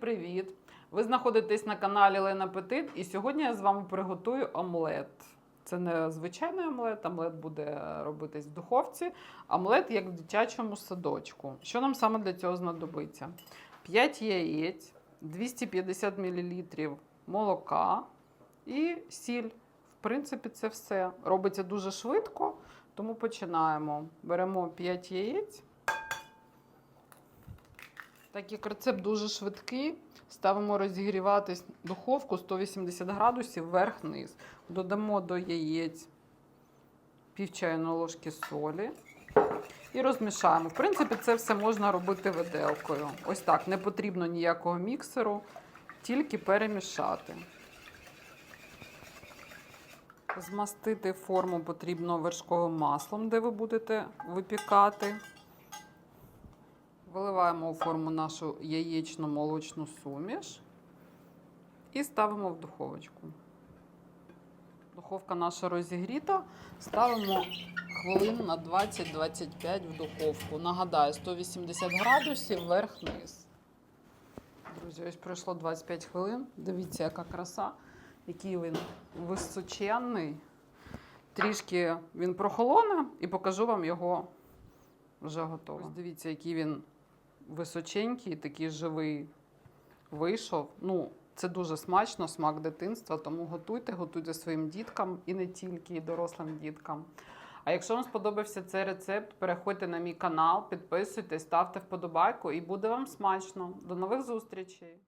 привіт! Ви знаходитесь на каналі Лена Петит, і сьогодні я з вами приготую омлет. Це не звичайний омлет, омлет буде робитись в духовці. Омлет як в дитячому садочку. Що нам саме для цього знадобиться? 5 яєць, 250 мл молока і сіль. В принципі, це все. Робиться дуже швидко, тому починаємо. Беремо 5 яєць. Так як рецепт дуже швидкий, ставимо розігріватись духовку 180 градусів вверх-вниз. Додамо до яєць пів чайної ложки солі і розмішаємо. В принципі, це все можна робити виделкою. Ось так, не потрібно ніякого міксеру, тільки перемішати. Змастити форму потрібно вершковим маслом, де ви будете випікати. Виливаємо у форму нашу яєчно-молочну суміш і ставимо в духовочку. Духовка наша розігріта. Ставимо хвилин на 20-25 в духовку. Нагадаю, 180 градусів вверх-вниз. Друзі, ось пройшло 25 хвилин. Дивіться, яка краса, який він височенний. Трішки він прохолоне і покажу вам його вже готово. Ось дивіться, який він височенький, такий живий вийшов. Ну, це дуже смачно, смак дитинства, тому готуйте, готуйте своїм діткам і не тільки і дорослим діткам. А якщо вам сподобався цей рецепт, переходьте на мій канал, підписуйтесь, ставте вподобайку і буде вам смачно. До нових зустрічей!